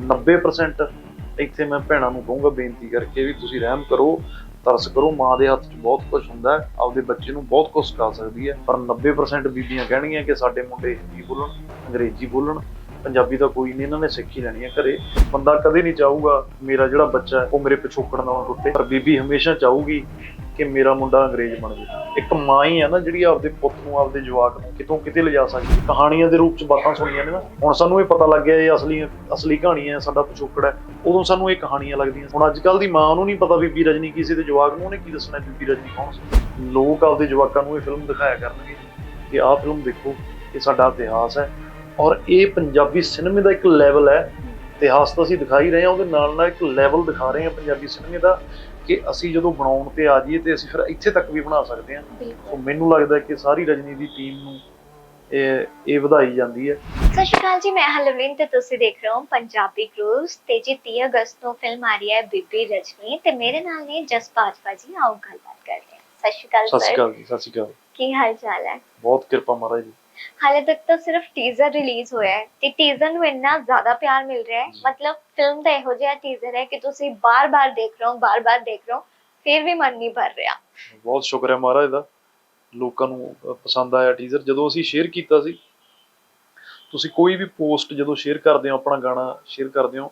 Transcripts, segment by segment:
90% ਇੱਥੇ ਮੈਂ ਭੈਣਾਂ ਨੂੰ ਕਹੂੰਗਾ ਬੇਨਤੀ ਕਰਕੇ ਵੀ ਤੁਸੀਂ ਰਹਿਮ ਕਰੋ, ਤਰਸ ਕਰੋ, ਮਾਂ ਦੇ ਹੱਥ 'ਚ ਬਹੁਤ ਕੁਝ ਹੁੰਦਾ ਹੈ, ਆਪਦੇ ਬੱਚੇ ਨੂੰ ਬਹੁਤ ਕੁਝ ਸਿਖਾ ਸਕਦੀ ਹੈ, ਪਰ 90% ਬੀਬੀਆਂ ਕਹਿਣਗੀਆਂ ਕਿ ਸਾਡੇ ਮੁੰਡੇ ਹਿੰਦੀ ਬੋਲਣ, ਅੰਗਰੇਜ਼ੀ ਬੋਲਣ, ਪੰਜਾਬੀ ਤਾਂ ਕੋਈ ਨਹੀਂ, ਇਹਨਾਂ ਨੇ ਸਿੱਖੀ ਲੈਣੀ ਹੈ ਘਰੇ। ਬੰਦਾ ਕਦੇ ਨਹੀਂ ਚਾਹੂਗਾ ਮੇਰਾ ਜਿਹੜਾ ਬੱਚਾ ਉਹ ਮੇਰੇ ਪਿਛੋਕੜ ਨਾਲੋਂ ਟੁੱਟੇ, ਪਰ ਬੀਬੀ ਹਮੇਸ਼ਾ ਚਾਹੂਗੀ ਕਿ ਮੇਰਾ ਮੁੰਡਾ ਅੰਗਰੇਜ਼ ਬਣ ਜਾਵੇ ਇੱਕ ਮਾਂ ਹੀ ਹੈ ਨਾ ਜਿਹੜੀ ਆਪਦੇ ਪੁੱਤ ਨੂੰ, ਆਪਦੇ ਜਵਾਕ ਨੂੰ ਕਿਤੋਂ ਕਿਤੇ ਲਿਜਾ ਸਕਦੀ ਕਹਾਣੀਆਂ ਦੇ ਰੂਪ ਚ ਬਾਤਾਂ ਸੁਣੀਆਂ ਨੇ ਨਾ। ਹੁਣ ਸਾਨੂੰ ਇਹ ਪਤਾ ਲੱਗ ਗਿਆ ਇਹ ਅਸਲੀ ਅਸਲੀ ਕਹਾਣੀ ਹੈ, ਸਾਡਾ ਪਿਛੋਕੜ ਹੈ। ਉਦੋਂ ਸਾਨੂੰ ਇਹ ਕਹਾਣੀਆਂ ਲੱਗਦੀਆਂ ਹੁਣ ਅੱਜ ਕੱਲ ਦੀ ਮਾਂ ਨੂੰ ਨਹੀਂ ਪਤਾ ਬੀਬੀ ਰਜਨੀ ਕਿਸੇ ਦੇ ਜਵਾਕ ਨੂੰ ਉਹਨੇ ਕੀ ਦੱਸਣਾ ਬੀਬੀ ਰਜਨੀ ਕੌਣ ਸੀ। ਲੋਕ ਆਪਦੇ ਜਵਾਕਾਂ ਨੂੰ ਇਹ ਫਿਲਮ ਦਿਖਾਇਆ ਕਰਨਗੇ ਕਿ ਆਹ ਫਿਲਮ ਦੇਖੋ, ਇਹ ਸਾਡਾ ਇਤਿਹਾਸ ਹੈ। ਔਰ ਇਹ ਪੰਜਾਬੀ ਸਿਨੇਮੇ ਦਾ ਇੱਕ ਲੈਵਲ ਹੈ। ਇਤਿਹਾਸ ਤਾਂ ਅਸੀਂ ਦਿਖਾ ਹੀ ਰਹੇ ਹਾਂ, ਉਹਦੇ ਨਾਲ ਨਾਲ ਇੱਕ ਲੈਵਲ ਦਿਖਾ ਰਹੇ ਹਾਂ ਪੰਜਾਬੀ ਸਿਨੇਮੇ ਦਾ। ਕਿ ਅਸੀਂ ਜਦੋਂ ਬਣਾਉਣ ਤੇ ਆ ਜਾਈਏ ਤੇ ਅਸੀਂ ਫਿਰ ਇੱਥੇ ਤੱਕ ਵੀ ਬਣਾ ਸਕਦੇ ਹਾਂ। ਸੋ ਮੈਨੂੰ ਲੱਗਦਾ ਕਿ ਸਾਰੀ ਰਜਨੀ ਦੀ ਟੀਮ ਨੂੰ ਇਹ ਇਹ ਵਧਾਈ ਜਾਂਦੀ ਹੈ। ਸਤਿ ਸ਼੍ਰੀ ਅਕਾਲ ਜੀ ਮੈਂ ਹਲਵਿਨ ਤੇ ਤੁਸੀਂ ਦੇਖ ਰਹੇ ਹੋ ਪੰਜਾਬੀ ਕਰੂਜ਼ ਤੇ ਜੀ 30 ਅਗਸਤ ਨੂੰ ਫਿਲਮ ਆ ਰਹੀ ਹੈ ਬੀਬੀ ਰਜਨੀ ਤੇ ਮੇਰੇ ਨਾਲ ਨੇ ਜਸ ਬਾਜਵਾ ਜੀ ਆਓ ਗੱਲਬਾਤ ਕਰਦੇ ਹਾਂ। ਸਤਿ ਸ਼੍ਰੀ ਅਕਾਲ ਸਤਿ ਸ਼੍ਰੀ ਅਕਾਲ ਜੀ ਸਤਿ ਸ਼੍ਰੀ ਅਕਾਲ। ਕੀ ਹਾਲ ਚਾਲ ਹੈ? ਬਹੁਤ ਕਿਰਪਾ ਮਹਾਰਾਜ ਦੀ ਹਾਲੇ ਤੱਕ ਤਾਂ ਸਿਰਫ ਟੀਜ਼ਰ ਰਿਲੀਜ਼ ਹੋਇਆ ਹੈ ਤੇ ਟੀਜ਼ਰ ਨੂੰ ਇੰਨਾ ਜ਼ਿਆਦਾ ਪਿਆਰ ਮਿਲ ਰਿਹਾ ਹੈ। ਮਤਲਬ ਫਿਲਮ ਦਾ ਇਹੋ ਜਿਹਾ ਟੀਜ਼ਰ ਹੈ ਕਿ ਤੁਸੀਂ ਬਾਰ-ਬਾਰ ਦੇਖ ਰਹੇ ਹੋ ਬਾਰ-ਬਾਰ ਦੇਖ ਰਹੇ ਹੋ ਫਿਰ ਵੀ ਮਨ ਨਹੀਂ ਭਰ ਰਿਹਾ। ਬਹੁਤ ਸ਼ੁਕਰ ਹੈ ਮਹਾਰਾਜ ਦਾ ਲੋਕਾਂ ਨੂੰ ਪਸੰਦ ਆਇਆ ਟੀਜ਼ਰ ਜਦੋਂ ਅਸੀਂ ਸ਼ੇਅਰ ਕੀਤਾ ਸੀ ਤੁਸੀਂ ਕੋਈ ਵੀ ਪੋਸਟ ਜਦੋਂ ਸ਼ੇਅਰ ਕਰਦੇ ਹੋ ਆਪਣਾ ਗਾਣਾ ਸ਼ੇਅਰ ਕਰਦੇ ਹੋ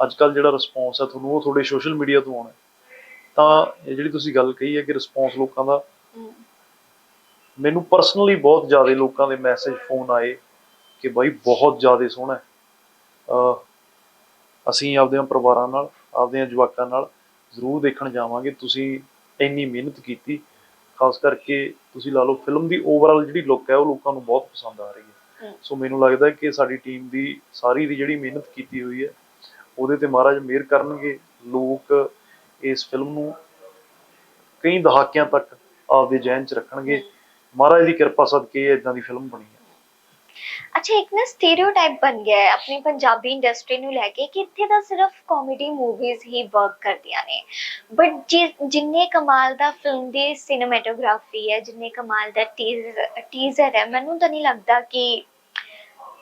ਅੱਜ ਕੱਲ ਜਿਹੜਾ ਰਿਸਪੌਂਸ ਹੈ ਤੁਹਾਨੂੰ ਉਹ ਤੁਹਾਡੇ ਸੋਸ਼ਲ ਮੀਡੀਆ ਤੋਂ ਆਉਣਾ। ਤਾਂ ਇਹ ਜਿਹੜੀ ਤੁਸੀਂ ਗੱਲ ਕਹੀ ਹੈ ਕਿ ਰਿਸਪੌਂਸ ਲੋਕਾਂ ਦਾ ਮੈਨੂੰ ਪਰਸਨਲੀ ਬਹੁਤ ਜ਼ਿਆਦਾ ਲੋਕਾਂ ਦੇ ਮੈਸੇਜ ਫੋਨ ਆਏ ਕਿ ਬਾਈ ਬਹੁਤ ਜ਼ਿਆਦਾ ਸੋਹਣਾ ਹੈ। ਅਸੀਂ ਆਪਦਿਆਂ ਪਰਿਵਾਰਾਂ ਨਾਲ ਆਪਦਿਆਂ ਜਵਾਕਾਂ ਨਾਲ ਜ਼ਰੂਰ ਦੇਖਣ ਜਾਵਾਂਗੇ। ਤੁਸੀਂ ਇੰਨੀ ਮਿਹਨਤ ਕੀਤੀ ਖਾਸ ਕਰਕੇ ਤੁਸੀਂ ਲਾ ਲਓ ਫਿਲਮ ਦੀ ਓਵਰਆਲ ਜਿਹੜੀ ਲੁੱਕ ਹੈ ਉਹ ਲੋਕਾਂ ਨੂੰ ਬਹੁਤ ਪਸੰਦ ਆ ਰਹੀ ਹੈ। ਸੋ ਮੈਨੂੰ ਲੱਗਦਾ ਹੈ ਕਿ ਸਾਡੀ ਟੀਮ ਦੀ ਸਾਰੀ ਦੀ ਜਿਹੜੀ ਮਿਹਨਤ ਕੀਤੀ ਹੋਈ ਹੈ ਉਹਦੇ ਤੇ ਮਹਾਰਾਜ ਮਿਹਰ ਕਰਨਗੇ। ਲੋਕ ਇਸ ਫਿਲਮ ਨੂੰ ਕਈ ਦਹਾਕਿਆਂ ਤੱਕ ਆਪਦੇ ਜ਼ਿਹਨ 'ਚ ਰੱਖਣਗੇ। ਮਹਾਰਾਜ ਦੀ ਕਿਰਪਾ ਸਦਕੇ ਇਦਾਂ ਦੀ ਫਿਲਮ ਬਣੀ ਹੈ। ਅੱਛਾ ਇੱਕ ਨਾ ਸਟੀਰੀਓਟਾਈਪ ਬਣ ਗਿਆ ਹੈ ਆਪਣੀ ਪੰਜਾਬੀ ਇੰਡਸਟਰੀ ਨੂੰ ਲੈ ਕੇ ਕਿ ਇੱਥੇ ਤਾਂ ਸਿਰਫ ਕਾਮੇਡੀ ਮੂਵੀਜ਼ ਹੀ ਵਰਕ ਕਰਦੀਆਂ ਨੇ। ਬਟ ਜਿੰਨੇ ਕਮਾਲ ਦਾ ਫਿਲਮ ਦੀ ਸਿਨੇਮੈਟੋਗ੍ਰਾਫੀ ਹੈ ਜਿੰਨੇ ਕਮਾਲ ਦਾ ਟੀਜ਼ਰ ਟੀਜ਼ਰ ਹੈ ਮੈਨੂੰ ਤਾਂ ਨਹੀਂ ਲੱਗਦਾ ਕਿ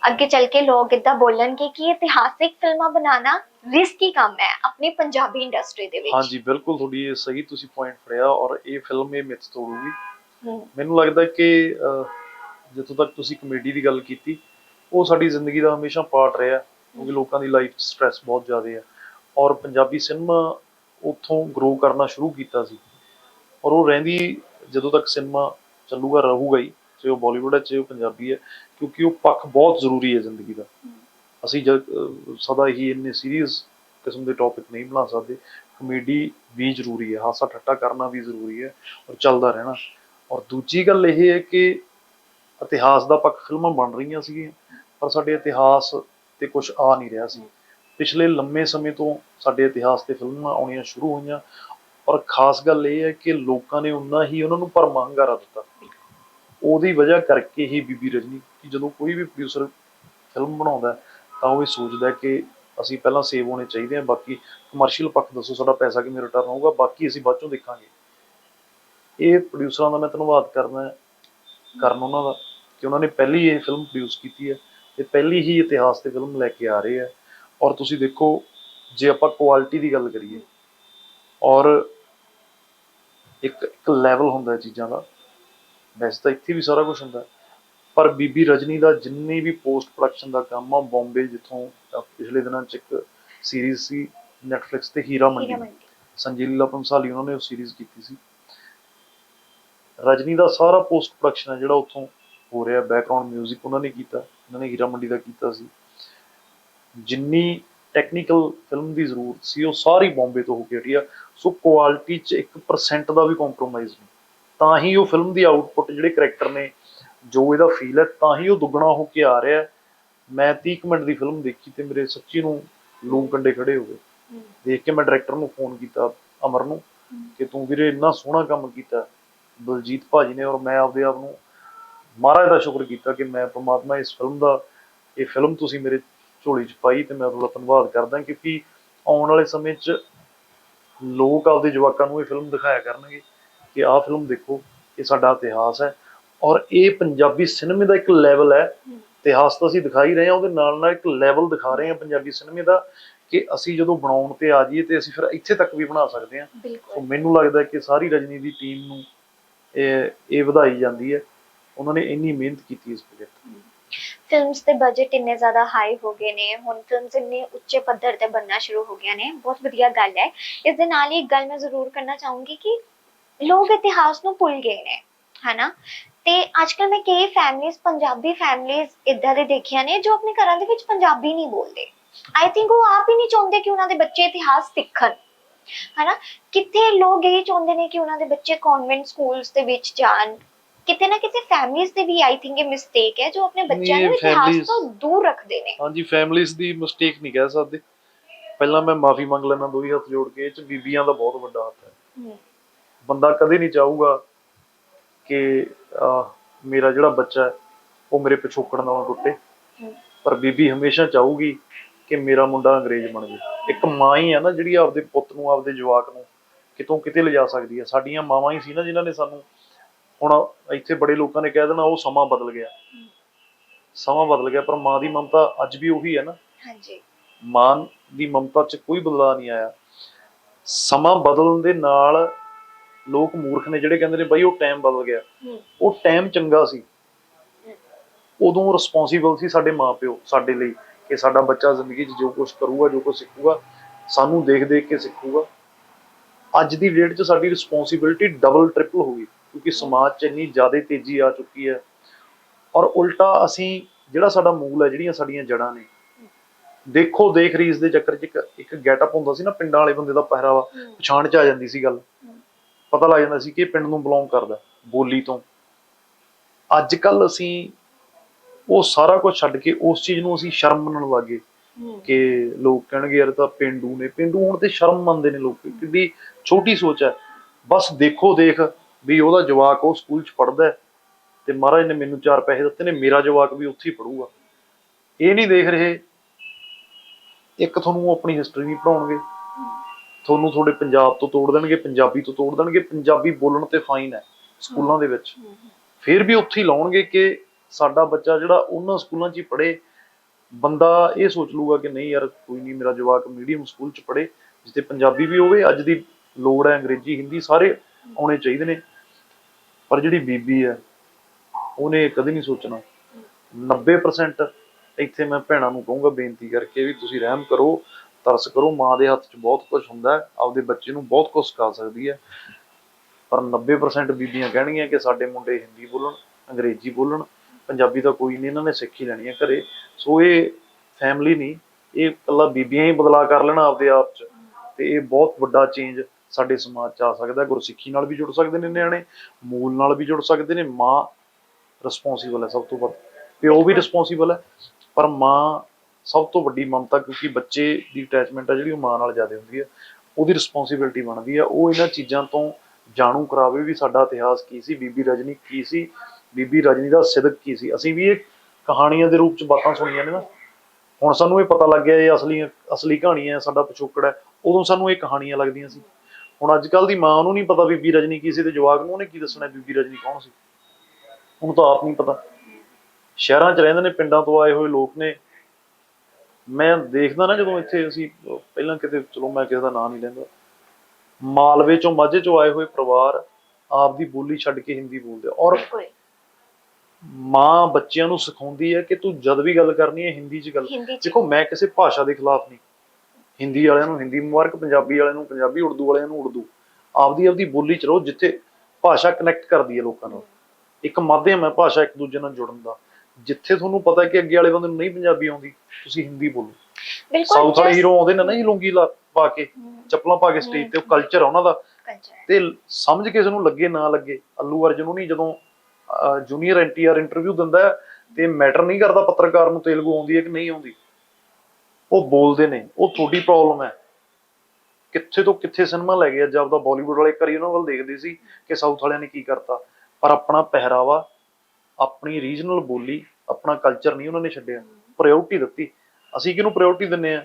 ਅੱਗੇ ਚੱਲ ਕੇ ਲੋਕ ਇਦਾਂ ਬੋਲਣਗੇ ਕਿ ਇਤਿਹਾਸਿਕ ਫਿਲਮਾਂ ਬਣਾਉਣਾ ਰਿਸਕੀ ਕੰਮ ਹੈ ਆਪਣੀ ਪੰਜਾਬੀ ਇੰਡਸਟਰੀ ਦੇ ਵਿੱਚ। ਹਾਂਜੀ ਬਿਲਕੁਲ ਤੁਹਾਡੀ ਇਹ ਸਹੀ ਤੁਸੀਂ ਪੁਆਇੰਟ ਫੜਿਆ ਔਰ ਇਹ ਫਿਲਮ ਇਹ ਮਿੱਥ ਤੋੜੂਗੀ। ਮੈਨੂੰ ਲੱਗਦਾ ਕਿ ਜਿੱਥੋਂ ਤੱਕ ਤੁਸੀਂ ਕਮੇਡੀ ਦੀ ਗੱਲ ਕੀਤੀ, ਉਹ ਸਾਡੀ ਜ਼ਿੰਦਗੀ ਦਾ ਹਮੇਸ਼ਾ ਪਾਰਟ ਰਿਹਾ, ਕਿਉਂਕਿ ਲੋਕਾਂ ਦੀ ਲਾਈਫ ਸਟ੍ਰੈਸ ਬਹੁਤ ਜ਼ਿਆਦਾ ਹੈ ਔਰ ਪੰਜਾਬੀ ਸਿਨੇਮਾ ਉੱਥੋਂ ਗਰੋ ਕਰਨਾ ਸ਼ੁਰੂ ਕੀਤਾ ਸੀ। ਔਰ ਉਹ ਰਹਿੰਦੀ, ਜਦੋਂ ਤੱਕ ਸਿਨੇਮਾ ਚੱਲੂਗਾ, ਰਹੂਗਾ ਹੀ, ਚਾਹੇ ਉਹ ਬਾਲੀਵੁੱਡ ਹੈ, ਚਾਹੇ ਉਹ ਪੰਜਾਬੀ ਹੈ, ਕਿਉਂਕਿ ਉਹ ਪੱਖ ਬਹੁਤ ਜ਼ਰੂਰੀ ਹੈ ਜ਼ਿੰਦਗੀ ਦਾ। ਅਸੀਂ ਜਦ ਸਦਾ ਹੀ ਇੰਨੇ ਸੀਰੀਅਸ ਕਿਸਮ ਦੇ ਟੌਪਿਕ ਨਹੀਂ ਬਣਾ ਸਕਦੇ। ਕਮੇਡੀ ਵੀ ਜ਼ਰੂਰੀ ਹੈ ਹਾਸਾ ਠੱਟਾ ਕਰਨਾ ਵੀ ਜ਼ਰੂਰੀ ਹੈ, ਔਰ ਚੱਲਦਾ ਰਹਿਣਾ। ਔਰ ਦੂਜੀ ਗੱਲ ਇਹ ਹੈ ਕਿ ਇਤਿਹਾਸ ਦਾ ਪੱਖ ਫਿਲਮਾਂ ਬਣ ਰਹੀਆਂ ਸੀਗੀਆਂ, ਪਰ ਸਾਡੇ ਇਤਿਹਾਸ ਤੇ ਕੁਝ ਆ ਨਹੀਂ ਰਿਹਾ ਸੀ। ਪਿਛਲੇ ਲੰਮੇ ਸਮੇਂ ਤੋਂ ਸਾਡੇ ਇਤਿਹਾਸ ਤੇ ਫਿਲਮਾਂ ਆਉਣੀਆਂ ਸ਼ੁਰੂ ਹੋਈਆਂ ਔਰ ਖਾਸ ਗੱਲ ਇਹ ਹੈ ਕਿ ਲੋਕਾਂ ਨੇ ਉਨਾ ਹੀ ਉਹਨਾਂ ਨੂੰ ਭਰਮਾ ਹੰਗਾਰਾ ਦਿੱਤਾ। ਉਹਦੀ ਵਜ੍ਹਾ ਕਰਕੇ ਹੀ ਬੀਬੀ ਰਜਨੀ ਕਿ ਜਦੋਂ ਕੋਈ ਵੀ ਪ੍ਰੋਡਿਊਸਰ ਫਿਲਮ ਬਣਾਉਂਦਾ ਤਾਂ ਉਹ ਇਹ ਸੋਚਦਾ ਕਿ ਅਸੀਂ ਪਹਿਲਾਂ ਸੇਵ ਹੋਣੇ ਚਾਹੀਦੇ ਹਾਂ, ਬਾਕੀ ਕਮਰਸ਼ੀਅਲ ਪੱਖ ਦੱਸੋ, ਸਾਡਾ ਪੈਸਾ ਕਿਵੇਂ ਰਿਟਰਨ ਹੋਊਗਾ, ਬਾਕੀ ਅਸੀਂ ਬਾਅਦ ਚੋਂ ਦੇਖਾਂਗੇ। ਇਹ ਪ੍ਰੋਡਿਊਸਰਾਂ ਦਾ ਮੈਂ ਧੰਨਵਾਦ ਕਰਨਾ ਕਰਨ ਉਹਨਾਂ ਦਾ ਕਿ ਉਹਨਾਂ ਨੇ ਪਹਿਲੀ ਇਹ ਫਿਲਮ ਪ੍ਰੋਡਿਊਸ ਕੀਤੀ ਹੈ ਤੇ ਪਹਿਲੀ ਹੀ ਇਤਿਹਾਸ ਤੇ ਫਿਲਮ ਲੈ ਕੇ ਆ ਰਹੇ ਆ ਔਰ ਤੁਸੀਂ ਦੇਖੋ ਜੇ ਆਪਾਂ ਕੁਆਲਿਟੀ ਦੀ ਗੱਲ ਕਰੀਏ ਔਰ ਇੱਕ ਇੱਕ ਲੈਵਲ ਹੁੰਦਾ ਹੈ ਚੀਜ਼ਾਂ ਦਾ ਵੈਸੇ ਤਾਂ ਇੱਥੇ ਵੀ ਸਾਰਾ ਕੁਝ ਹੁੰਦਾ। ਪਰ ਬੀਬੀ ਰਜਨੀ ਦਾ ਜਿੰਨੀ ਵੀ ਪੋਸਟ ਪ੍ਰੋਡਕਸ਼ਨ ਦਾ ਕੰਮ ਆ ਬੰਬੇ ਜਿੱਥੋਂ ਪਿਛਲੇ ਦਿਨਾਂ ਚ ਇੱਕ ਸੀਰੀਜ਼ ਸੀ ਨੈਟਫਲਿਕਸ ਤੇ ਹੀਰਾ ਮੰਡੀ ਹੀਰਾ ਮੰਡੀ। ਸੰਜੇ ਲੀਲਾ ਪੰਸਾਲੀ ਉਹਨਾਂ ਨੇ ਉਹ ਸੀਰੀਜ਼ ਕੀਤੀ ਸੀ। ਰਜਨੀ ਦਾ ਸਾਰਾ ਪੋਸਟ ਪ੍ਰੋਡਕਸ਼ਨ ਹੈ ਜਿਹੜਾ ਉੱਥੋਂ ਹੋ ਰਿਹਾ ਬੈਕਗ੍ਰਾਉਂਡ 뮤직 ਉਹਨਾਂ ਨੇ ਕੀਤਾ ਉਹਨਾਂ ਨੇ ਹੀਰਾ ਮੰਡੀ ਦਾ ਕੀਤਾ ਸੀ। ਜਿੰਨੀ ਟੈਕਨੀਕਲ ਫਿਲਮ ਦੀ ਜ਼ਰੂਰਤ ਸੀ ਉਹ ਸਾਰੀ ਬੰਬੇ ਤੋਂ ਹੋ ਕੇ ਹਟੀ ਆ। ਸੋ ਕੁਆਲਿਟੀ 'ਚ 1% ਦਾ ਵੀ ਕੰਪਰੋਮਾਈਜ਼ ਨਹੀਂ। ਤਾਂ ਹੀ ਉਹ ਫਿਲਮ ਦੀ ਆਊਟਪੁੱਟ ਜਿਹੜੇ ਕਰੈਕਟਰ ਨੇ ਜੋ ਇਹਦਾ ਫੀਲ ਹੈ ਤਾਂ ਹੀ ਉਹ ਦੁੱਗਣਾ ਹੋ ਕੇ ਆ ਰਿਹਾ। ਮੈਂ 30 ਕੁ ਮਿੰਟ ਦੀ ਫਿਲਮ ਦੇਖੀ ਤੇ ਮੇਰੇ ਸੱਚੀ ਨੂੰ ਲੂੰ ਕੰਡੇ ਖੜੇ ਹੋ ਗਏ। ਦੇਖ ਕੇ ਮੈਂ ਡਾਇਰੈਕਟਰ ਨੂੰ ਫੋਨ ਕੀਤਾ ਅਮਰ ਨੂੰ। ਕਿ ਤੂੰ ਵੀਰੇ ਇੰਨਾ ਸੋਹਣਾ ਕੰਮ ਕੀਤਾ। ਬਲਜੀਤ ਭਾਜੀ ਨੇ ਔਰ ਮੈਂ ਆਪਦੇ ਆਪ ਨੂੰ ਮਹਾਰਾਜ ਦਾ ਸ਼ੁਕਰ ਕੀਤਾ ਕਿ ਮੈਂ ਪ੍ਰਮਾਤਮਾ ਇਸ ਫਿਲਮ ਦਾ ਇਹ ਫਿਲਮ ਤੁਸੀਂ ਮੇਰੇ ਝੋਲੀ 'ਚ ਪਾਈ ਤੇ ਮੈਂ ਤੁਹਾਡਾ ਧੰਨਵਾਦ ਕਰਦਾ ਕਿਉਂਕਿ ਆਉਣ ਵਾਲੇ ਸਮੇਂ 'ਚ ਲੋਕ ਆਪਦੇ ਜਵਾਕਾਂ ਨੂੰ ਇਹ ਫਿਲਮ ਦਿਖਾਇਆ ਕਰਨਗੇ ਕਿ ਆਹ ਫਿਲਮ ਦੇਖੋ ਇਹ ਸਾਡਾ ਇਤਿਹਾਸ ਹੈ ਔਰ ਇਹ ਪੰਜਾਬੀ ਸਿਨੇਮੇ ਦਾ ਇੱਕ ਲੈਵਲ ਹੈ। ਇਤਿਹਾਸ ਤਾਂ ਅਸੀਂ ਦਿਖਾ ਹੀ ਰਹੇ ਹਾਂ ਉਹਦੇ ਨਾਲ ਨਾਲ ਇੱਕ ਲੈਵਲ ਦਿਖਾ ਰਹੇ ਹਾਂ ਪੰਜਾਬੀ ਸਿਨੇਮੇ ਦਾ ਕਿ ਅਸੀਂ ਜਦੋਂ ਬਣਾਉਣ ਤੇ ਆ ਜਾਈਏ ਤੇ ਅਸੀਂ ਫਿਰ ਇੱਥੇ ਤੱਕ ਵੀ ਬਣਾ ਸਕਦੇ ਹਾਂ ਸੋ ਮੈਨੂੰ ਲੱਗਦਾ ਕਿ ਸਾਰੀ ਰਜਨੀ ਦੀ ਟੀਮ ਨੂੰ ਇਹ ਇਹ ਵਧਾਈ ਜਾਂਦੀ ਹੈ। ਉਹਨਾਂ ਨੇ ਇੰਨੀ ਮਿਹਨਤ ਕੀਤੀ ਇਸ ਪ੍ਰੋਜੈਕਟ ਫਿਲਮਸ ਦੇ ਬਜਟ ਇੰਨੇ ਜ਼ਿਆਦਾ ਹਾਈ ਹੋ ਗਏ ਨੇ। ਹੁਣ ਫਿਲਮਸ ਇੰਨੇ ਉੱਚੇ ਪੱਧਰ ਤੇ ਬਣਨਾ ਸ਼ੁਰੂ ਹੋ ਗਿਆ ਨੇ। ਬਹੁਤ ਵਧੀਆ ਗੱਲ ਹੈ। ਇਸ ਦੇ ਨਾਲ ਹੀ ਇੱਕ ਗੱਲ ਮੈਂ ਜ਼ਰੂਰ ਕਰਨਾ ਚਾਹੂੰਗੀ ਕਿ ਲੋਕ ਇਤਿਹਾਸ ਨੂੰ ਭੁੱਲ ਗਏ ਨੇ, ਹਨਾ? ਤੇ ਅੱਜਕੱਲ ਮੈਂ ਕਈ ਫੈਮਲੀਜ਼ ਪੰਜਾਬੀ ਫੈਮਲੀਜ਼ ਇਦਾਂ ਦੇ ਦੇਖੀਆਂ ਨੇ ਜੋ ਆਪਣੇ ਘਰਾਂ ਦੇ ਵਿੱਚ ਪੰਜਾਬੀ ਨਹੀਂ ਬੋਲਦੇ। ਆਈ ਥਿੰਕ ਉਹ ਆਪ ਹੀ ਨਹੀਂ ਚਾਹੁੰਦੇ ਕਿ ਉਹਨਾਂ ਦੇ ਬੱਚੇ ਇਤਿਹਾਸ ਸਿੱਖਣ। ਹਨਾ? ਕਿਤੇ ਲੋਕ ਇਹ ਚਾਹੁੰਦੇ ਨੇ ਕਿ ਉਹਨਾਂ ਦੇ ਬੱਚੇ ਕਨਵੈਂਟ ਸਕੂਲਸ ਦੇ ਵਿੱਚ ਜਾਣ? ਕਿਤੇ ਨਾ ਕਿਤੇ ਫੈਮਲੀਜ਼ ਦੇ ਵੀ ਆਈ ਥਿੰਕ ਇਹ ਮਿਸਟੇਕ ਹੈ ਜੋ ਆਪਣੇ ਬੱਚਿਆਂ ਨੂੰ ਇਤਿਹਾਸ ਤੋਂ ਦੂਰ ਰੱਖਦੇ ਨੇ। ਹਾਂਜੀ ਫੈਮਲੀਜ਼ ਦੀ ਮਿਸਟੇਕ ਨਹੀਂ ਕਹਿ ਸਕਦੇ। ਪਹਿਲਾਂ ਮੈਂ ਮਾਫੀ ਮੰਗ ਲੈਣਾ ਦੋਈ ਹੱਥ ਜੋੜ ਕੇ ਇਹ ਚ ਬੀਬੀਆਂ ਦਾ ਬਹੁਤ ਵੱਡਾ ਹੱਥ ਹੈ। ਬੰਦਾ ਕਦੇ ਨਹੀਂ ਚਾਹੂਗਾ ਕਿ ਮੇਰਾ ਜਿਹੜਾ ਬੱਚਾ ਹੈ ਉਹ ਮੇਰੇ ਪਿਛੋਕੜ ਨਾਲੋਂ ਟੁੱਟੇ। ਪਰ ਬੀਬੀ ਹਮੇਸ਼ਾ ਚਾਹੂਗੀ ਕਿ ਮੇਰਾ ਮੁੰਡਾ ਅੰਗਰੇਜ਼ ਬਣ ਜਾਵੇ ਇੱਕ ਮਾਂ ਹੀ ਹੈ ਨਾ ਜਿਹੜੀ ਆਪਦੇ ਪੁੱਤ ਨੂੰ ਆਪਦੇ ਜਵਾਕ ਨੂੰ ਕਿਤੋਂ ਕਿਤੇ ਲਿਜਾ ਸਕਦੀ ਹੈ ਸਾਡੀਆਂ ਮਾਵਾਂ ਹੀ ਸੀ ਨਾ ਜਿਨ੍ਹਾਂ ਨੇ ਸਾਨੂੰ ਹੁਣ ਇੱਥੇ ਬੜੇ ਲੋਕਾਂ ਨੇ ਕਹਿ ਦੇਣਾ ਉਹ ਸਮਾਂ ਬਦਲ ਗਿਆ। ਸਮਾਂ ਬਦਲ ਗਿਆ ਪਰ ਮਾਂ ਦੀ ਮਮਤਾ ਅੱਜ ਵੀ ਉਹੀ ਹੈ ਨਾ। ਹਾਂਜੀ। ਮਾਂ ਦੀ ਮਮਤਾ 'ਚ ਕੋਈ ਬਦਲਾਅ ਨਹੀਂ ਆਇਆ। ਸਮਾਂ ਬਦਲਣ ਦੇ ਨਾਲ ਲੋਕ ਮੂਰਖ ਨੇ ਜਿਹੜੇ ਕਹਿੰਦੇ ਨੇ ਬਾਈ ਉਹ ਟਾਈਮ ਬਦਲ ਗਿਆ। ਉਹ ਟਾਈਮ ਚੰਗਾ ਸੀ। ਉਦੋਂ ਰਿਸਪੌਂਸੀਬਲ ਸੀ ਸਾਡੇ ਮਾਪਿਓ ਸਾਡੇ ਲਈ। ਕਿ ਸਾਡਾ ਬੱਚਾ ਜ਼ਿੰਦਗੀ 'ਚ ਜੋ ਕੁਝ ਕਰੂਗਾ ਜੋ ਕੁਝ ਸਿੱਖੂਗਾ ਸਾਨੂੰ ਦੇਖ ਦੇਖ ਕੇ ਸਿੱਖੂਗਾ। ਅੱਜ ਦੀ ਡੇਟ 'ਚ ਸਾਡੀ ਰਿਸਪੌਂਸਿਬਿਲਟੀ ਡਬਲ ਟ੍ਰਿਪਲ ਹੋ ਗਈ ਕਿਉਂਕਿ ਸਮਾਜ 'ਚ ਇੰਨੀ ਜ਼ਿਆਦਾ ਤੇਜ਼ੀ ਆ ਚੁੱਕੀ ਹੈ। ਔਰ ਉਲਟਾ ਅਸੀਂ ਜਿਹੜਾ ਸਾਡਾ ਮੂਲ ਹੈ ਜਿਹੜੀਆਂ ਸਾਡੀਆਂ ਜੜ੍ਹਾਂ ਨੇ ਦੇਖੋ ਦੇਖ ਰੀਸ ਦੇ ਚੱਕਰ 'ਚ ਇੱਕ ਇੱਕ ਗੈਟਅਪ ਹੁੰਦਾ ਸੀ ਨਾ ਪਿੰਡਾਂ ਵਾਲੇ ਬੰਦੇ ਦਾ ਪਹਿਰਾਵਾ ਪਛਾਣ 'ਚ ਆ ਜਾਂਦੀ ਸੀ ਗੱਲ। ਪਤਾ ਲੱਗ ਜਾਂਦਾ ਸੀ ਕਿ ਇਹ ਪਿੰਡ ਨੂੰ ਬਿਲੋਂਗ ਕਰਦਾ ਬੋਲੀ ਤੋਂ। ਅੱਜ ਕੱਲ ਅਸੀਂ ਉਹ ਸਾਰਾ ਕੁਝ ਛੱਡ ਕੇ ਉਸ ਚੀਜ਼ ਨੂੰ ਅਸੀਂ ਸ਼ਰਮ ਮੰਨਣ ਲੱਗੇ ਕਿ ਲੋਕ ਕਹਿਣਗੇ ਯਾਰ ਤਾਂ ਪਿੰਡੂ ਨੇ। ਪਿੰਡੂ ਹੁਣ ਤੇ ਸ਼ਰਮ ਮੰਨਦੇ ਨੇ ਲੋਕ। ਕਿੰਨੀ ਛੋਟੀ ਸੋਚ ਹੈ। ਬਸ ਦੇਖੋ ਦੇਖ ਵੀ ਉਹਦਾ ਜਵਾਕ ਉਹ ਸਕੂਲ 'ਚ ਪੜਦਾ ਤੇ ਮਹਾਰਾਜ ਨੇ ਮੈਨੂੰ ਚਾਰ ਪੈਸੇ ਦਿੱਤੇ ਨੇ ਮੇਰਾ ਜਵਾਕ ਵੀ ਉੱਥੇ ਹੀ ਪੜੂਗਾ ਇਹ ਨਹੀਂ ਦੇਖ ਰਹੇ ਇੱਕ ਤੁਹਾਨੂੰ ਆਪਣੀ ਹਿਸਟਰੀ ਨਹੀਂ ਪੜਾਉਣਗੇ ਤੁਹਾਨੂੰ ਤੁਹਾਡੇ ਪੰਜਾਬ ਤੋਂ ਤੋੜ ਦੇਣਗੇ ਪੰਜਾਬੀ ਤੋਂ ਤੋੜ ਦੇਣਗੇ ਪੰਜਾਬੀ ਬੋਲਣ ਤੇ ਫਾਈਨ ਹੈ ਸਕੂਲਾਂ ਦੇ ਵਿੱਚ। ਫਿਰ ਵੀ ਉੱਥੇ ਹੀ ਲਾਉਣਗੇ ਕਿ ਸਾਡਾ ਬੱਚਾ ਜਿਹੜਾ ਉਹਨਾਂ ਸਕੂਲਾਂ 'ਚ ਹੀ ਪੜ੍ਹੇ, ਬੰਦਾ ਇਹ ਸੋਚ ਲੂਗਾ ਕਿ ਨਹੀਂ ਯਾਰ ਕੋਈ ਨਹੀਂ, ਮੇਰਾ ਜਵਾਕ ਮੀਡੀਅਮ ਸਕੂਲ 'ਚ ਪੜ੍ਹੇ, ਜਿੱਥੇ ਪੰਜਾਬੀ ਵੀ ਹੋਵੇ, ਅੱਜ ਦੀ ਲੋੜ ਹੈ ਅੰਗਰੇਜ਼ੀ, ਹਿੰਦੀ ਸਾਰੇ ਆਉਣੇ ਚਾਹੀਦੇ ਨੇ। ਪਰ ਜਿਹੜੀ ਬੀਬੀ ਹੈ, ਉਹਨੇ ਕਦੇ ਨਹੀਂ ਸੋਚਣਾ। 90% ਇੱਥੇ ਮੈਂ ਭੈਣਾਂ ਨੂੰ ਕਹੂੰਗਾ ਬੇਨਤੀ ਕਰਕੇ ਵੀ ਤੁਸੀਂ ਰਹਿਮ ਕਰੋ, ਤਰਸ ਕਰੋ, ਮਾਂ ਦੇ ਹੱਥ 'ਚ ਬਹੁਤ ਕੁਝ ਹੁੰਦਾ ਹੈ, ਆਪਦੇ ਬੱਚੇ ਨੂੰ ਬਹੁਤ ਕੁਝ ਸਿਖਾ ਸਕਦੀ ਹੈ। ਪਰ 90% ਬੀਬੀਆਂ ਕਹਿਣਗੀਆਂ ਕਿ ਸਾਡੇ ਮੁੰਡੇ ਹਿੰਦੀ ਬੋਲਣ, ਅੰਗਰੇਜ਼ੀ ਬੋਲਣ ਪੰਜਾਬੀ ਤਾਂ ਕੋਈ ਨਹੀਂ, ਇਹਨਾਂ ਨੇ ਸਿੱਖ ਹੀ ਲੈਣੀ ਹੈ ਘਰੇ। ਸੋ ਇਹ ਫੈਮਿਲੀ ਨਹੀਂ, ਇਹ ਇਕੱਲਾ ਬੀਬੀਆਂ ਹੀ ਬਦਲਾ ਕਰ ਲੈਣਾ ਆਪਦੇ ਆਪ 'ਚ। ਤੇ ਇਹ ਬਹੁਤ ਵੱਡਾ ਚੇਂਜ ਸਾਡੇ ਸਮਾਜ 'ਚ ਆ ਸਕਦਾ ਗੁਰਸਿੱਖੀ ਨਾਲ ਵੀ ਜੁੜ ਸਕਦੇ ਨੇ ਨਿਆਣੇ, ਮੂਲ ਨਾਲ ਵੀ ਜੁੜ ਸਕਦੇ ਨੇ। ਮਾਂ ਰਿਸਪੌਂਸੀਬਲ ਹੈ ਸਭ ਤੋਂ ਵੱਧ। ਪਿਓ ਵੀ ਰਿਸਪੌਂਸੀਬਲ ਹੈ। ਪਰ ਮਾਂ ਸਭ ਤੋਂ ਵੱਡੀ ਮਮਤਾ ਕਿਉਂਕਿ ਬੱਚੇ ਦੀ ਅਟੈਚਮੈਂਟ ਆ ਜਿਹੜੀ ਉਹ ਮਾਂ ਨਾਲ ਜ਼ਿਆਦਾ ਹੁੰਦੀ ਹੈ। ਉਹਦੀ ਰਿਸਪੌਂਸਿਬਿਲਟੀ ਬਣਦੀ ਹੈ। ਉਹ ਇਹਨਾਂ ਚੀਜ਼ਾਂ ਤੋਂ ਜਾਣੂ ਕਰਾਵੇ ਵੀ ਸਾਡਾ ਇਤਿਹਾਸ ਕੀ ਸੀ, ਬੀਬੀ ਰਜਨੀ ਕੀ ਸੀ। ਬੀਬੀ ਰਜਨੀ ਦਾ ਸਿਦਕ ਕੀ ਸੀ? ਅਸੀਂ ਵੀ ਇਹ ਕਹਾਣੀਆਂ ਦੇ ਰੂਪ ਚ ਬਾਤਾਂ ਸੁਣੀਆਂ ਨੇ ਨਾ। ਹੁਣ ਸਾਨੂੰ ਇਹ ਪਤਾ ਲੱਗ ਗਿਆ ਇਹ ਅਸਲੀ ਅਸਲੀ ਕਹਾਣੀ ਹੈ, ਸਾਡਾ ਪਿਛੋਕੜ ਹੈ। ਉਦੋਂ ਸਾਨੂੰ ਇਹ ਕਹਾਣੀਆਂ ਲੱਗਦੀਆਂ ਸੀ। ਹੁਣ ਅੱਜ ਕੱਲ ਦੀ ਮਾਂ ਨੂੰ ਨਹੀਂ ਪਤਾ ਬੀਬੀ ਰਜਨੀ ਕੀ ਸੀ ਤੇ ਜਵਾਕ ਨੂੰ ਉਹਨੇ ਕੀ ਦੱਸਣਾ ਬੀਬੀ ਰਜਨੀ ਕੌਣ ਸੀ? ਉਹਨੂੰ ਤਾਂ ਆਪ ਨਹੀਂ ਪਤਾ। ਸ਼ਹਿਰਾਂ 'ਚ ਰਹਿੰਦੇ ਨੇ, ਪਿੰਡਾਂ ਤੋਂ ਆਏ ਹੋਏ ਲੋਕ ਨੇ। ਮੈਂ ਦੇਖਦਾ ਨਾ ਜਦੋਂ ਇੱਥੇ ਅਸੀਂ, ਪਹਿਲਾਂ ਕਿਤੇ, ਚਲੋ ਮੈਂ ਕਿਸੇ ਦਾ ਨਾਂ ਨਹੀਂ ਲੈਂਦਾ। ਮਾਲਵੇ ਚੋਂ, ਮਾਝੇ ਚੋਂ ਆਏ ਹੋਏ ਪਰਿਵਾਰ ਆਪ ਦੀ ਬੋਲੀ ਛੱਡ ਕੇ ਹਿੰਦੀ ਬੋਲਦੇ ਔਰ ਮਾਂ ਬੱਚਿਆਂ ਨੂੰ ਸਿਖਾਉਂਦੀ ਹੈ ਕਿ ਤੂੰ ਜਦ ਵੀ ਗੱਲ ਕਰਨੀ ਹੈ ਹਿੰਦੀ 'ਚ ਗੱਲ ਹਿੰਦੀ ਚ। ਦੇਖੋ ਮੈਂ ਕਿਸੇ ਭਾਸ਼ਾ ਦੇ ਖਿਲਾਫ ਨਹੀਂ। ਹਿੰਦੀ ਵਾਲਿਆਂ ਨੂੰ ਹਿੰਦੀ ਮੁਬਾਰਕ ਪੰਜਾਬੀ ਵਾਲਿਆਂ ਨੂੰ ਪੰਜਾਬੀ ਉਰਦੂ ਵਾਲਿਆਂ ਨੂੰ ਉਰਦੂ। ਆਪਦੀ ਆਪਦੀ ਬੋਲੀ 'ਚ ਰਹੋ ਜਿੱਥੇ ਭਾਸ਼ਾ ਕਨੈਕਟ ਕਰਦੀ ਹੈ ਲੋਕਾਂ ਨਾਲ। ਇੱਕ ਮਾਧਿਅਮ ਹੈ ਭਾਸ਼ਾ ਇੱਕ ਦੂਜੇ ਨਾਲ ਜੁੜਨ ਦਾ। ਜਿੱਥੇ ਤੁਹਾਨੂੰ ਪਤਾ ਹੈ ਕਿ ਅੱਗੇ ਵਾਲੇ ਬੰਦੇ ਨੂੰ ਨਹੀਂ ਪੰਜਾਬੀ ਆਉਂਦੀ ਤੁਸੀਂ ਹਿੰਦੀ ਬੋਲੋ। ਬਿਲਕੁਲ ਸਾਊਥ ਵਾਲੇ ਹੀਰੋ ਆਉਂਦੇ ਨੇ ਨਾ ਜੀ ਲੁੰਗੀ ਲਾ ਪਾ ਕੇ ਚੱਪਲਾਂ ਪਾ ਕੇ ਸਟੇਜ ਤੇ ਉਹ ਕਲਚਰ ਆ ਉਹਨਾਂ ਦਾ। ਤੇ ਸਮਝ ਕਿਸੇ ਨੂੰ ਲੱਗੇ ਨਾ ਲੱਗੇ ਅੱਲੂ ਅਰਜੁਨ ਨੂੰ ਨਹੀਂ ਜਦੋਂ ਜੂਨੀਅਰ ਐਨਟੀਆਰ ਇੰਟਰਵਿਊ ਦਿੰਦਾ ਤੇ ਮੈਟਰ ਨਹੀਂ ਕਰਦਾ ਪੱਤਰਕਾਰ ਨੂੰ ਤੇਲਗੂ ਆਉਂਦੀ ਹੈ ਕਿ ਨਹੀਂ ਆਉਂਦੀ। ਉਹ ਬੋਲਦੇ ਨੇ, ਉਹ ਤੁਹਾਡੀ ਪ੍ਰੋਬਲਮ ਹੈ। ਕਿੱਥੇ ਤੋਂ ਕਿੱਥੇ ਸਿਨੇਮਾ ਲੈ ਗਿਆ ਜਦ ਦਾ ਬਾਲੀਵੁੱਡ ਵਾਲੇ ਕਰੀ ਉਹਨਾਂ ਵੱਲ ਦੇਖਦੇ ਸੀ ਕਿ ਸਾਊਥ ਵਾਲਿਆਂ ਨੇ ਕੀ ਕਰਤਾ। ਪਰ ਆਪਣਾ ਪਹਿਰਾਵਾ, ਆਪਣੀ ਰੀਜਨਲ ਬੋਲੀ, ਆਪਣਾ ਕਲਚਰ ਨਹੀਂ ਉਹਨਾਂ ਨੇ ਛੱਡਿਆ। ਪ੍ਰਾਇੋਰਟੀ ਦਿੱਤੀ। ਅਸੀਂ ਕਿਹਨੂੰ ਪ੍ਰਾਇੋਰਟੀ ਦਿੰਨੇ ਆ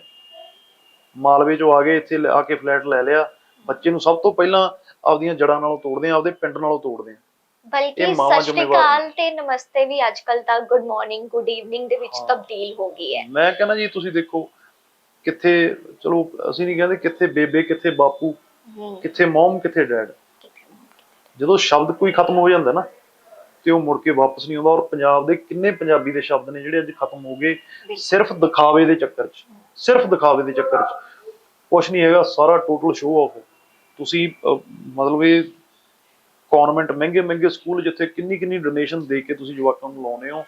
ਮਾਲਵੇ ਚੋਂ ਆ ਗਏ, ਇੱਥੇ ਆ ਕੇ ਫਲੈਟ ਲੈ ਲਿਆ। ਬੱਚੇ ਨੂੰ ਸਭ ਤੋਂ ਪਹਿਲਾਂ ਆਪਦੀਆਂ ਜੜਾਂ ਨਾਲੋਂ ਤੋੜਦੇ ਆ ਆਪਦੇ ਪਿੰਡ ਨਾਲੋਂ ਤੋੜਦੇ ਆ ਬਲਕਿ ਸਤਿ ਸ਼੍ਰੀ ਅਕਾਲ ਤੇ ਨਮਸਤੇ ਵੀ ਅੱਜਕੱਲ ਤਾਂ ਗੁੱਡ ਮਾਰਨਿੰਗ ਗੁੱਡ ਈਵਨਿੰਗ ਦੇ ਵਿੱਚ। ਤਬਦੀਲ ਹੋ ਗਈ ਹੈ। ਮੈਂ ਕਹਿੰਦਾ ਜੀ ਤੁਸੀਂ ਦੇਖੋ ਕਿੱਥੇ ਚਲੋ ਅਸੀਂ ਨਹੀਂ ਕਹਿੰਦੇ ਕਿੱਥੇ ਬੇਬੇ ਕਿੱਥੇ ਬਾਪੂ ਕਿੱਥੇ ਮਮ ਕਿੱਥੇ ਡੈਡ। ਜਦੋਂ ਸ਼ਬਦ ਕੋਈ ਖਤਮ ਹੋ ਜਾਂਦਾ ਨਾ ਤੇ ਉਹ ਮੁੜ ਕੇ ਵਾਪਸ ਨਹੀਂ ਆਉਂਦਾ ਔਰ ਪੰਜਾਬ ਦੇ ਕਿੰਨੇ ਪੰਜਾਬੀ ਦੇ ਸ਼ਬਦ ਨੇ ਜਿਹੜੇ ਅੱਜ ਖਤਮ ਹੋ ਗਏ। ਸਿਰਫ ਦਿਖਾਵੇ ਦੇ ਚੱਕਰ 'ਚ ਸਿਰਫ ਦਿਖਾਵੇ ਦੇ ਚੱਕਰ 'ਚ। ਕੁਛ ਨਹੀਂ ਹੈਗਾ ਸਾਰਾ ਟੋਟਲ ਸ਼ੋਅ ਆਫ ਤੁਸੀਂ ਮਤਲਬ ਇਹ ਕਨਵੈਂਟ ਮਹਿੰਗੇ ਮਹਿੰਗੇ ਸਕੂਲ ਜਿੱਥੇ ਕਿੰਨੀ ਕਿੰਨੀ ਡੋਨੇਸ਼ਨ ਦੇ ਕੇ ਤੁਸੀਂ ਜਵਾਕਾਂ ਨੂੰ ਲਾਉਨੇ ਹੋ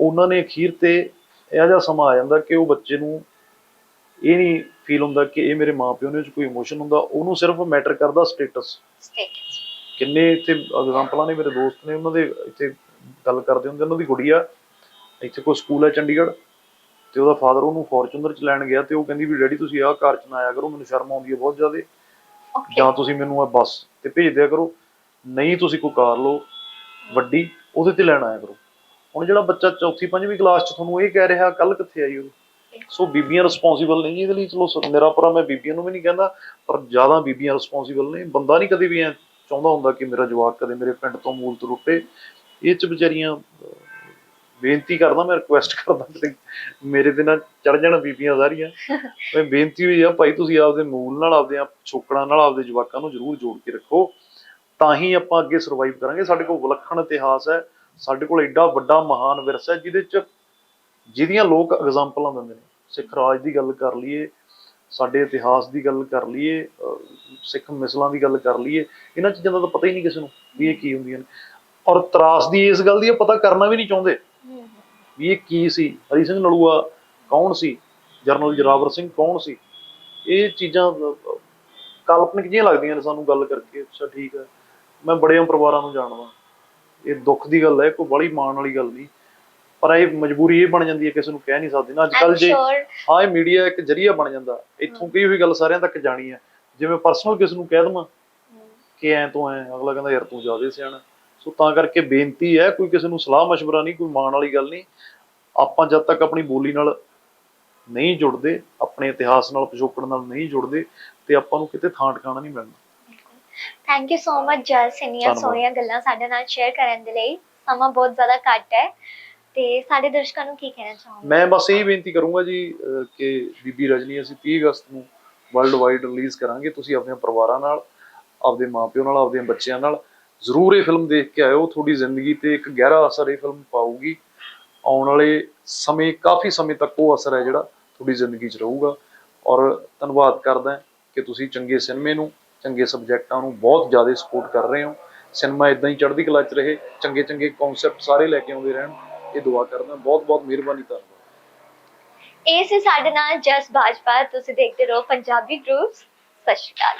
ਉਹਨਾਂ ਨੇ ਅਖੀਰ ਤੇ ਇਹੋ ਜਿਹਾ ਸਮਾਂ ਆ ਜਾਂਦਾ ਕਿ ਉਹ ਬੱਚੇ ਨੂੰ ਇਹ ਨਹੀਂ ਫੀਲ ਹੁੰਦਾ ਕਿ ਇਹ ਮੇਰੇ ਮਾਪਿਓ ਨੇ ਚ ਕੋਈ ਇਮੋਸ਼ਨ ਹੁੰਦਾ ਉਹਨੂੰ ਸਿਰਫ ਮੈਟਰ ਕਰਦਾ ਸਟੇਟਸ. ਕਿੰਨੇ ਇੱਥੇ ਐਗਜ਼ਾਮਪਲਾਂ ਨੇ ਮੇਰੇ ਦੋਸਤ ਨੇ ਉਹਨਾਂ ਦੇ ਇੱਥੇ ਗੱਲ ਕਰਦੇ ਹੁੰਦੇ ਉਹਨਾਂ ਦੀ ਗੁੜੀਆ ਇੱਥੇ ਕੋਈ ਸਕੂਲ ਹੈ ਚੰਡੀਗੜ੍ਹ ਤੇ ਉਹਦਾ ਫਾਦਰ ਉਹਨੂੰ ਫੋਰਚੂਨਰ ਚ ਲੈਣ ਗਿਆ ਤੇ ਉਹ ਕਹਿੰਦੀ ਵੀ ਡੈਡੀ ਤੁਸੀਂ ਆਹ ਕਾਰ ਚ ਨਾ ਆਇਆ ਕਰੋ ਮੈਨੂੰ ਸ਼ਰਮ ਆਉਂਦੀ ਹੈ ਬਹੁਤ ਜ਼ਿਆਦਾ. ਜਾਂ ਤੁਸੀਂ ਮੈਨੂੰ ਇਹ ਬੱਸ ਤੇ ਭੇਜ ਦਿਆ ਕਰੋ ਨਹੀਂ ਤੁਸੀਂ ਕੋਈ ਕਾਰ ਲਓ, ਵੱਡੀ, ਉਹਦੇ ਤੇ ਲੈਣ ਆਇਆ ਕਰੋ। ਹੁਣ ਜਿਹੜਾ ਬੱਚਾ ਚੌਥੀ, ਪੰਜਵੀਂ ਕਲਾਸ ਚ ਤੁਹਾਨੂੰ ਇਹ ਕਹਿ ਰਿਹਾ ਕੱਲ ਕਿੱਥੇ ਆਈ ਉਹ? ਸੋ ਬੀਬੀਆਂ ਰਿਸਪੌਂਸਿਬਲ ਨਹੀਂ ਇਹਦੇ ਲਈ, ਚਲੋ ਸ- ਮੇਰਾ ਪਰਾ ਮੈਂ ਬੀਬੀਆਂ ਨੂੰ ਵੀ ਨਹੀਂ ਕਹਿੰਦਾ, ਪਰ ਜ਼ਿਆਦਾ ਬੀਬੀਆਂ ਰਿਸਪੌਂਸਿਬਲ ਨੇ। ਬੰਦਾ ਨਹੀਂ ਕਦੇ ਵੀ ਐ ਚਾਹੁੰਦਾ ਹੁੰਦਾ ਕਿ ਮੇਰਾ ਜਵਾਕ ਕਦੇ ਮੇਰੇ ਪਿੰਡ ਤੋਂ ਮੂਲ ਤੋਂ ਟੁੱਟੇ ਇਹ ਚ ਵਿਚਾਰੀਆਂ ਬੇਨਤੀ ਕਰਦਾ, ਮੈਂ ਰਿਕੁਐਸਟ ਕਰਦਾ ਮੇਰੇ ਦੇ ਨਾਲ ਚੜ ਜਾਣ ਬੀਬੀਆਂ ਸਾਰੀਆਂ। ਮੈਂ ਬੇਨਤੀ ਹੋਈ ਆ, ਭਾਈ ਤੁਸੀਂ ਆਪਦੇ ਮੂਲ ਨਾਲ, ਆਪਦੇ ਛੋਕੜਾਂ ਨਾਲ, ਆਪਦੇ ਜਵਾਕਾਂ ਨੂੰ ਜ਼ਰੂਰ ਜੋੜ ਕੇ ਰੱਖੋ। ਤਾਂ ਹੀ ਆਪਾਂ ਅੱਗੇ ਸਰਵਾਈਵ ਕਰਾਂਗੇ। ਸਾਡੇ ਕੋਲ ਵਿਲੱਖਣ ਇਤਿਹਾਸ ਹੈ। ਸਾਡੇ ਕੋਲ ਐਡਾ ਵੱਡਾ ਮਹਾਨ ਵਿਰਸਾ ਹੈ, ਜਿਹਦੇ ਚ ਜਿਹਦੀਆਂ ਲੋਕ ਐਗਜ਼ਾਮਪਲਾਂ ਦਿੰਦੇ ਨੇ। ਸਿੱਖ ਰਾਜ ਦੀ ਗੱਲ ਕਰ ਲਈਏ, ਸਾਡੇ ਇਤਿਹਾਸ ਦੀ ਗੱਲ ਕਰ ਲਈਏ ਸਿੱਖ ਮਿਸਲਾਂ ਦੀ ਗੱਲ ਕਰ ਲਈਏ, ਇਹਨਾਂ ਚੀਜ਼ਾਂ ਦਾ ਤਾਂ ਪਤਾ ਹੀ ਨਹੀਂ ਕਿਸੇ ਨੂੰ ਵੀ ਇਹ ਕੀ ਹੁੰਦੀਆਂ ਨੇ। ਔਰ ਤਰਾਸ ਦੀ ਇਸ ਗੱਲ ਦੀ ਇਹ ਪਤਾ ਕਰਨਾ ਵੀ ਨਹੀਂ ਚਾਹੁੰਦੇ ਵੀ ਇਹ ਕੀ ਸੀ? ਹਰੀ ਸਿੰਘ ਨਲੂਆ ਕੌਣ ਸੀ? ਜਰਨਲ ਜਰਾਵਰ ਸਿੰਘ ਕੌਣ ਸੀ? ਇਹ ਚੀਜ਼ਾਂ ਕਾਲਪਨਿਕ ਜਿਹੀਆਂ ਲੱਗਦੀਆਂ ਨੇ ਸਾਨੂੰ ਗੱਲ ਕਰਕੇ। ਅੱਛਾ, ਠੀਕ ਹੈ। ਮੈਂ ਬੜਿਆਂ ਪਰਿਵਾਰਾਂ ਨੂੰ ਜਾਣਦਾ। ਇਹ ਦੁੱਖ ਦੀ ਗੱਲ ਹੈ ਕੋਈ ਬੜੀ ਮਾਣ ਵਾਲੀ ਗੱਲ ਨਹੀਂ। ਪਰ ਇਹ ਮਜਬੂਰੀ ਇਹ ਬਣ ਜਾਂਦੀ ਹੈ ਕਿਸੇ ਨੂੰ ਕਹਿ ਨਹੀਂ ਸਕਦੇ ਨਾ। ਅੱਜ ਕੱਲ ਜੇ ਹਾਂ ਇਹ ਮੀਡੀਆ ਇੱਕ ਜਰੀਆ ਬਣ ਜਾਂਦਾ। ਇੱਥੋਂ ਕਈ ਹੋਈ ਗੱਲ ਸਾਰਿਆਂ ਤੱਕ ਜਾਣੀ ਹੈ। ਜਿਵੇਂ ਪਰਸਨਲ ਕਿਸੇ ਨੂੰ ਕਹਿ ਦਵਾਂ ਕਿ ਐ ਤੂੰ ਐ ਅਗਲਾ ਕਹਿੰਦਾ ਯਾਰ ਤੂੰ ਜਾਦੇ ਸਿਆਣਾ ਸੋ ਤਾਂ ਕਰਕੇ ਬੇਨਤੀ ਹੈ ਕੋਈ ਕਿਸੇ ਨੂੰ ਸਲਾਹ ਮਸ਼ਵਰਾ ਨਹੀਂ ਕੋਈ ਮਾਣ ਵਾਲੀ ਗੱਲ ਨਹੀਂ। ਆਪਾਂ ਜਦ ਤੱਕ ਆਪਣੀ ਬੋਲੀ ਨਾਲ ਨਹੀਂ ਜੁੜਦੇ ਆਪਣੇ ਇਤਿਹਾਸ ਨਾਲ ਪਿਛੋਕੜ ਨਾਲ ਨਹੀਂ ਜੁੜਦੇ ਤੇ ਆਪਾਂ ਨੂੰ ਕਿਤੇ ਥਾਂ ਟਿਕਾਣਾ ਨਹੀਂ ਮਿਲਣਾ। ਥੈਂਕ ਯੂ ਸੋ ਮਚ ਇੰਨੀਆਂ ਧੰਨਵਾਦ। ਸੋਹਣੀਆਂ ਗੱਲਾਂ ਸਾਡੇ ਨਾਲ ਸ਼ੇਅਰ ਕਰਨ ਦੇ ਲਈ। ਸਮਾਂ ਬਹੁਤ ਜ਼ਿਆਦਾ ਘੱਟ ਹੈ। ਤੇ ਸਾਡੇ ਦਰਸ਼ਕਾਂ ਨੂੰ ਕੀ ਕਹਿਣਾ ਚਾਹੋਗੇ? ਮੈਂ ਬਸ ਇਹੀ ਬੇਨਤੀ ਕਰੂੰਗਾ ਜੀ ਅਹ, ਕਿ ਬੀਬੀ ਰਜਨੀ ਅਸੀਂ 30 ਅਗਸਤ ਨੂੰ ਵਰਲਡ ਵਾਈਡ ਰਿਲੀਜ਼ ਕਰਾਂਗੇ। ਤੁਸੀਂ ਆਪਣੇ ਪਰਿਵਾਰਾਂ ਨਾਲ ਆਪਦੇ ਮਾਪਿਓ ਨਾਲ ਆਪਦੇ ਬੱਚਿਆਂ ਨਾਲ ਜ਼ਰੂਰ ਇਹ ਫਿਲਮ ਦੇਖ ਕੇ ਆਇਓ। ਤੁਹਾਡੀ ਜ਼ਿੰਦਗੀ ਤੇ ਇੱਕ ਗਹਿਰਾ ਅਸਰ ਇਹ ਫਿਲਮ ਪਾਊਗੀ। ਆਉਣ ਵਾਲੇ ਸਮੇਂ ਕਾਫੀ ਸਮੇਂ ਤੱਕ ਉਹ ਅਸਰ ਹੈ ਜਿਹੜਾ ਤੁਹਾਡੀ ਜ਼ਿੰਦਗੀ 'ਚ ਰਹੂਗਾ। ਔਰ ਧੰਨਵਾਦ ਕਰਦਾ ਕਿ ਤੁਸੀਂ ਚੰਗੇ ਸਿਨੇਮੇ ਨੂੰ ਚੰਗੇ ਸਬਜੈਕਟਾਂ ਨੂੰ ਬਹੁਤ ਜ਼ਿਆਦਾ ਸਪੋਰਟ ਕਰ ਰਹੇ ਹੋ। ਸਿਨੇਮਾ ਇਦਾਂ ਹੀ ਚੜ੍ਹਦੀ ਕਲਾ 'ਚ ਰਹੇ, ਚੰਗੇ ਚੰਗੇ ਕਨਸੈਪਟ ਸਾਰੇ ਲੈ ਕੇ ਆਉਂਦੇ ਰਹਿਣ, ਇਹ ਦੁਆ ਕਰਦਾ, ਬਹੁਤ ਬਹੁਤ ਮਿਹਰਬਾਨੀ ਧੰਨਵਾਦ। ਇਹ ਸੀ ਸਾਡੇ ਨਾਲ ਜਸ ਬਾਜਪਾ ਤੁਸੀਂ ਦੇਖਦੇ ਰਹੋ ਪੰਜਾਬੀ ਗਰੁੱਪਸ ਸਤਿ ਸ਼੍ਰੀ ਅਕਾਲ।